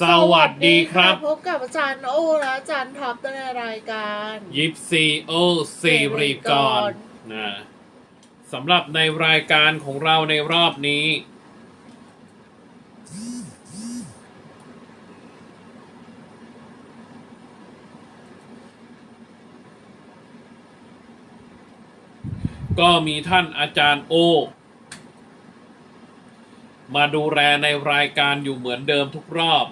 สวัสดีครับ พบกับอาจารย์โอและอาจารย์ท็อปในรายการยิปซีโอซีรีกรนะสำหรับในรายการของเราในรอบนี้ ก็มีท่านอาจารย์โอ มาดูแลในรายการอยู่เหมือนเดิมทุกรอบ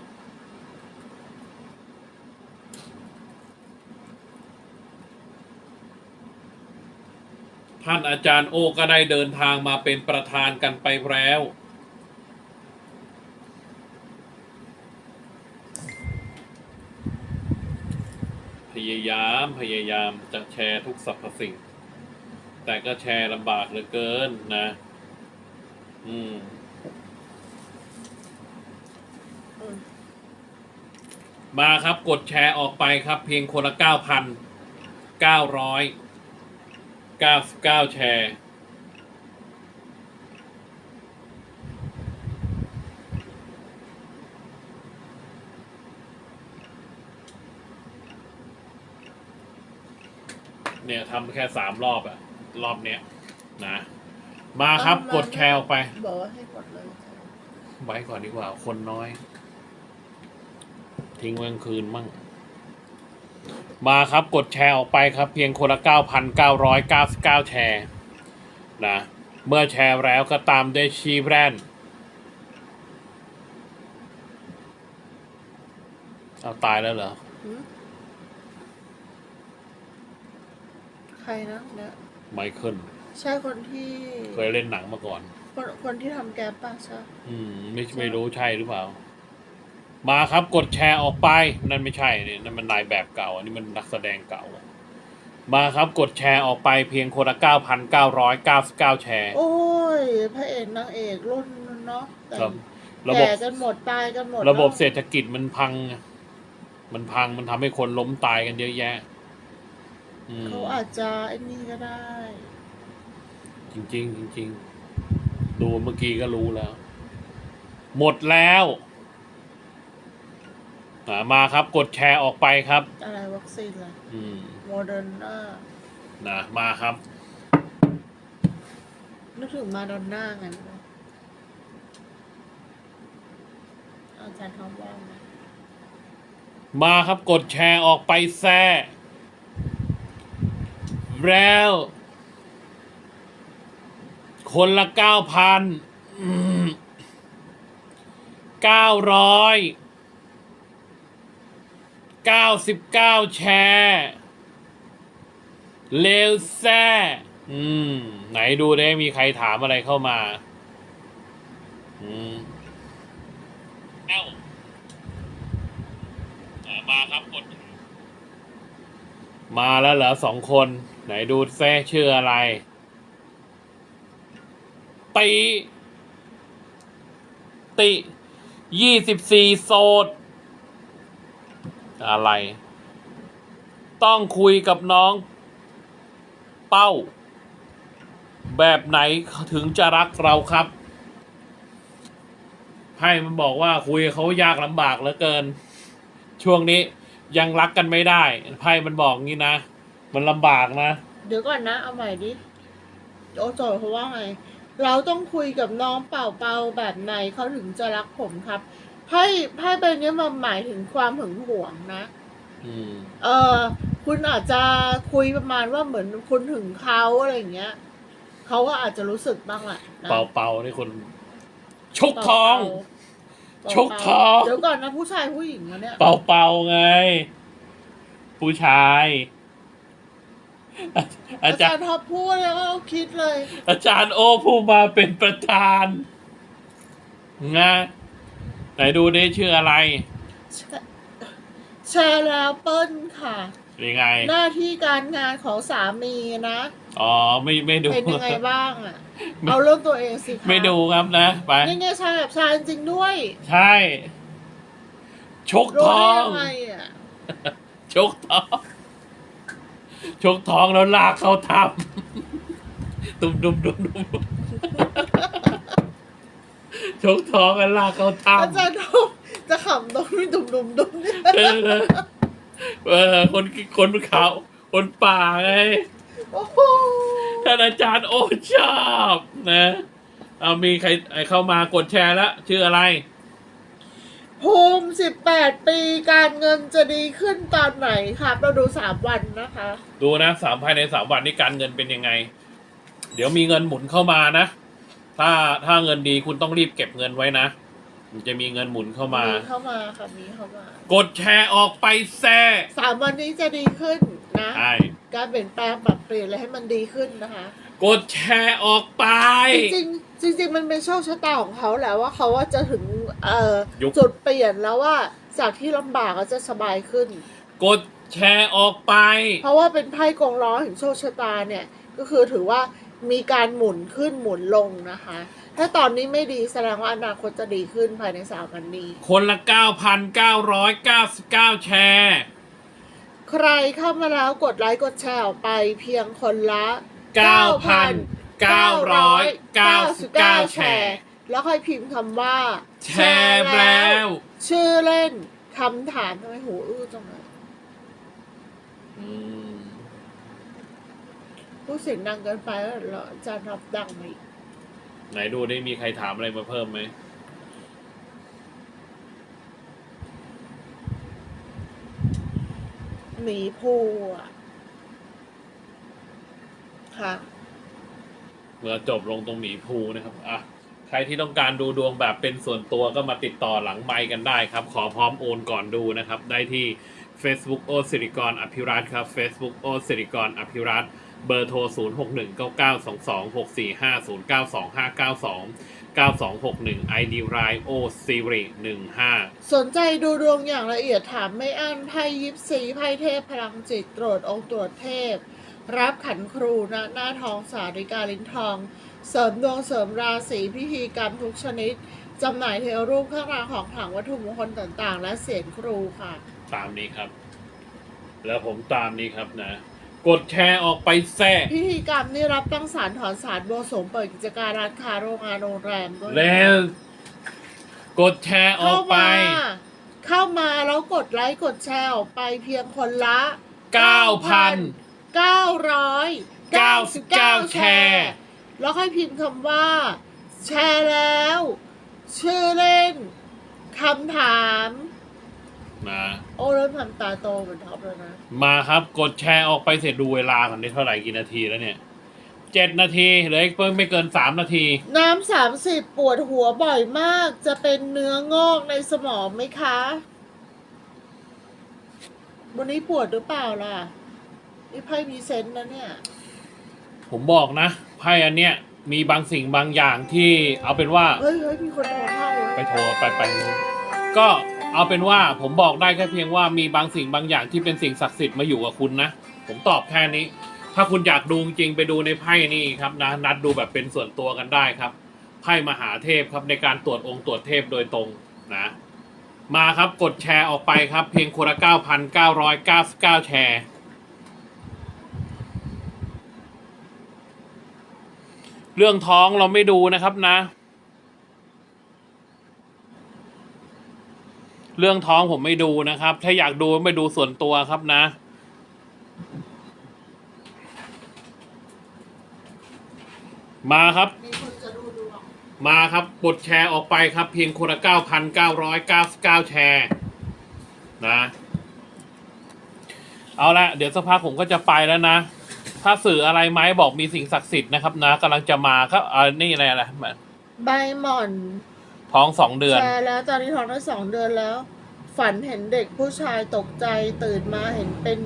ท่านอาจารย์โอก็ได้เดินทางมาเป็นประธานกันไปแล้ว พยายามพยายามจะแชร์ทุกสรรพสิ่ง แต่ก็แชร์ลำบากเหลือเกินนะ อืมมาครับกดแชร์ออกไปครับ เพียงคนละเก้าพันเก้าร้อย เก้าสิบเก้าแชร์ เนี่ยทำแค่สามรอบอะรอบเนี้ยนะ มาครับกดแชร์ออกไป บอกว่าให้กดเลยไว้ก่อนดีกว่าคนน้อย ทิ้งไว้กลางคืนมั่ง มาครับกดแชร์ออกไปครับ เพียงคนละ 9,999 แชร์นะเมื่อแชร์แล้วก็ตามด้วยชีแบรนด์เอาตายแล้วเหรอหืมใครนะเนี่ยไมเคิลใช่คนที่เคยเล่นหนังมาก่อน คนคนที่ทำแก๊ปป่ะใช่ อืม ไม่ไม่รู้ใช่หรือเปล่า มาครับกดแชร์ออกไป นั่นไม่ใช่นี่นั่นมันนายแบบเก่า อันนี้มันนักแสดงเก่า มาครับกดแชร์ออกไปเพียงคนละ9,999 แชร์ โอ้ยพระเอกนางเอกรุ่นเนาะแต่ครับ ระบบแก่กันหมดตายกันหมดระบบนอเศรษฐกิจมันพัง มันพังมันทำให้คนล้มตายกันเยอะแยะ อืม เขาอาจจะไอ้นี่ก็ได้จริงๆจริงๆดูเมื่อกี้ก็รู้แล้ว หมดแล้ว อ่ามาครับกดแชร์ออกไปครับ อะไรวัคซีนอะไรอืมโมเดอร์นานะมาครับนึกถึงมาดอนน่าไงไม่รู้อาจารย์ท็อปว่าไงมาครับกดแชร์ออกไปแซ่แล้ว คนละเก้าพันเก้าร้อย เก้าสิบเก้าแชร์เร็วแซ่อืม ไหนดูได้มีใครถามอะไรเข้ามา อืมเอ้าอ่ามาครับกดมาแล้วเหรอสองคน ไหนดูแซ่ชื่ออะไรติติยี่สิบสี่โสด อะไร ต้องคุยกับน้องเป้า แบบไหนถึงจะรักเราครับไพ่มันบอกว่าคุยเขายากลำบากเหลือเกิน ช่วงนี้ยังรักกันไม่ได้ ไพ่มันบอกงี้นะ มันลำบากนะ เดี๋ยวก่อนนะ เอาใหม่ดิโอโจเขาว่าไง เราต้องคุยกับน้องเป่าเปาแบบไหนเขาถึงจะรักผมครับ ไพ่ไพ่ใบนี้มันหมายถึงความหึงหวงนะอืมเออคุณอาจจะคุยประมาณว่าเหมือนคุณถึงเขาอะไรอย่างเงี้ยเขาก็อาจจะรู้สึกบ้างแหละนะเป่าเป่านี่คนชกเป่าท้อง เป่าชกท้อง เดี๋ยวก่อนนะผู้ชายผู้หญิงวะเนี่ยเป่าเป่าไง ผู้ชายอาอาจาจารรย์ย์ท็อปพูดแล้วก็คิดเลย อาจารย์โอผู้มาเป็นประธานงา ไหนดูได้ชื่ออะไรแชแชร์แล้วเปิ้ลค่ะยังไง หน้าที่การงานของสามีนะ อ๋อไม่ไม่ดู เป็นยังไงบ้างอะ เอาเรื่องตัวเองสิคะไม่ดูครับนะ ไปนี่ไงชายแบบชายจริงๆด้วย ใช่ ชกรู้ท้ได้อง ยังไงอะชกท้อง ชกท้องแล้วลากเข้าถ้ำตุ้มตุ้มตุ้มตุ้ม ชกท้องแล้วลากเข้าอาจารถ้ำย์ท็อปจะขำตรงไหนดุมดุมดุมเออเออคนคนเขาคนป่าไง โอ้โหท่านอาจารย์โอชอบนะเอามีใครเข้ามากดแชร์แล้ว ชื่ออะไร ภูมิสิบแปดปีการเงินจะดีขึ้นตอนไหนครับ เราดูสามวันนะคะ ดูนะสามภายในสามวันนี้การเงินเป็นยังไง เดี๋ยวมีเงินหมุนเข้ามานะ ถ้าถ้าเงินดีคุณต้องรีบเก็บเงินไว้นะมันจะมีเงินหมุนเข้ามา เข้ามาค่ะมีเข้ามากดแชร์ออกไปแซ่สามวันนี้จะดีขึ้นนะใช่การเปลี่ยนแปลงปรับเปลี่ยนอะไรให้มันดีขึ้นนะคะ กดแชร์ออกไป จริงๆจริงๆมันเป็นโชคชะตาของเขาแหละว่าเขาว่าจะถึงเอ่อยุคจุดเปลี่ยนแล้วว่าจากที่ลำบากก็จะสบายขึ้น กดแชร์ออกไป เพราะว่าเป็นไพ่กงล้อถึงโชคชะตาเนี่ย ก็คือถือว่า มีการหมุนขึ้นหมุนลงนะคะ ถ้าตอนนี้ไม่ดีแสดงว่าอนาคตจะดีขึ้นภายในสามวันนี้ คนละ 9,999 แชร์ ใครเข้ามาแล้วกดไลค์กดแชร์ออกไปเพียงคนละ 9,999 แชร์ แล้วค่อยพิมพ์คำว่า แชร์แล้ว ชื่อเล่นคำถามทำไมหูอื้อจังเลยอืม พูดเสียงดังเกินไปแล้วเหรออาจารย์รับดังไหมอีกไหนดูได้มีใครถามอะไรมาเพิ่มไหมหมีภูอะ ค่ะ เมื่อจบลงตรงหมีภูนะครับอะใครที่ต้องการดูดวงแบบเป็นส่วนตัวก็มาติดต่อหลังไมค์กันได้ครับ ขอพร้อมโอนก่อนดูนะครับ ได้ที่ Facebook โอสิริกรอภิรัตน์ครับ Facebook โอสิริกรอภิรัตน์ เบอร์โทร 0 6 1 9 9 2 2 6 4 5 0 9 2 5 9 2 9 2 6 1 ID r i o s i r i 15 สนใจดูดวงอย่างละเอียดถามไม่อั้นไพ่ยิปซีไพ่เทพพลังจิตตรวจองค์ตรวจเทพ รับขันครูณหน้าทองสาริกาลิ้นทอง เสริมดวงเสริมราศีพิธีกรรมทุกชนิด จำหน่ายเทวรูปเครื่องรางของขลังวัตถุมงคลต่างๆ และเสียงครูค่ะ ตามนี้ครับ แล้วผมตามนี้ครับนะ กดแชร์ออกไปแซ่พิธีกรรมนี่รับตั้งสารถอนสารบวงสรวงเปิดกิจการร้านค้าโรงงานโรงแรมด้วยแล้ว กดแชร์อเข้าอกไป มาเข้ามาแล้วกดไลค์กดแชร์ออกไปเพียงคนละ 9,000 999แชร์ แล้วค่อยพิมพ์คำว่า แชร์แล้ว ชื่อเล่นคำถาม นะ โอ้เริ่มทำตาโตเหมือนท็อปแล้วนะ มาครับกดแชร์ออกไปเสร็จดูเวลาก่อนได้เท่าไหร่กี่นาทีแล้วเนี่ยเจ็ดนาทีเหลืออีกเพิ่มไม่เกินสามนาที น้ำสามสิบปวดหัวบ่อยมาก จะเป็นเนื้องอกในสมองไหมคะ วันนี้ปวดหรือเปล่าล่ะนี่ไพ่มีเซนส์นะเนี่ย ผมบอกนะไพ่อันเนี้ยมีบางสิ่งบางอย่างที่เอาเป็นว่า เฮ้ยเฮ้ยมีคนโทรเข้า ไปโทรไปไปก็ เอาเป็นว่าผมบอกได้แค่เพียงว่ามีบางสิ่งบางอย่างที่เป็นสิ่งศักดิ์สิทธิ์มาอยู่กับคุณนะ ผมตอบแค่นี้ ถ้าคุณอยากดูจริงไปดูในไพ่นี่ครับนะนัดดูแบบเป็นส่วนตัวกันได้ครับไพ่มหาเทพครับในการตรวจองค์ตรวจเทพโดยตรงนะ มาครับกดแชร์ออกไปครับ เพียงคนละ9,999 แชร์เรื่องท้องเราไม่ดูนะครับนะ เรื่องท้องผมไม่ดูนะครับ ถ้าอยากดูไปดูส่วนตัวครับนะ มาครับ มาครับกดแชร์ออกไปครับ เพียงคนละ9,999แชร์ นะ เอาละเดี๋ยวสักพักผมก็จะไปแล้วนะ ถ้าสื่ออะไรไหมบอกมีสิ่งศักดิ์สิทธิ์นะครับนะกำลังจะมาก็อ่านี่อะไรอะไรใบหม่อน ท้องสองเดือนแชร์แล้วตอนนี้ท้องได้สองเดือนแล้ว ฝันเห็นเด็กผู้ชายตกใจตื่นมาเห็นเป็น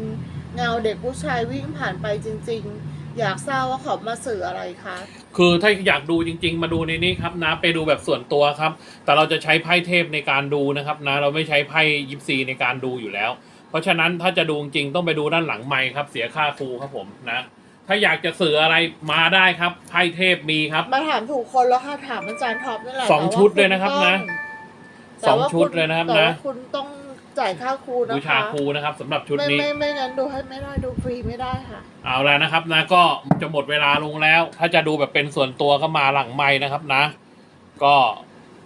เงาเด็กผู้ชายวิ่งผ่านไปจริง ๆ อยากทราบว่าเขามาสื่ออะไรคะคือถ้าอยากดูจริง ๆ มาดูในนี้ครับนะไปดูแบบส่วนตัวครับ แต่เราจะใช้ไพ่เทพในการดูนะครับนะเราไม่ใช้ไพ่ยิปซีในการดูอยู่แล้ว เพราะฉะนั้นถ้าจะดูจริงๆต้องไปดูด้านหลังไมค์ครับเสียค่าครูครับผมนะ ถ้าอยากจะสื่ออะไรมาได้ครับไพ่เทพมีครับ มาถามถูกคนแล้วค่ะถามอาจารย์ท็อปนั่นแหละสองแต่ว่าชุดเลยนะครับณนะ ต้องสองชุดเลยนะครับแต่นะว่าคุณต้องจ่ายค่าครูนะคะบูชาครูนะครับสำหรับชุดไม่นี้ ไม่ไม่งั้นดูให้ไม่ได้ดูฟรีไม่ได้ค่ะ เอาแล้วนะครับนะก็จะหมดเวลาลงแล้ว ถ้าจะดูแบบเป็นส่วนตัวก็มาหลังไม้นะครับนะ ก็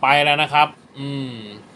ไปแล้วนะครับ อืมอะ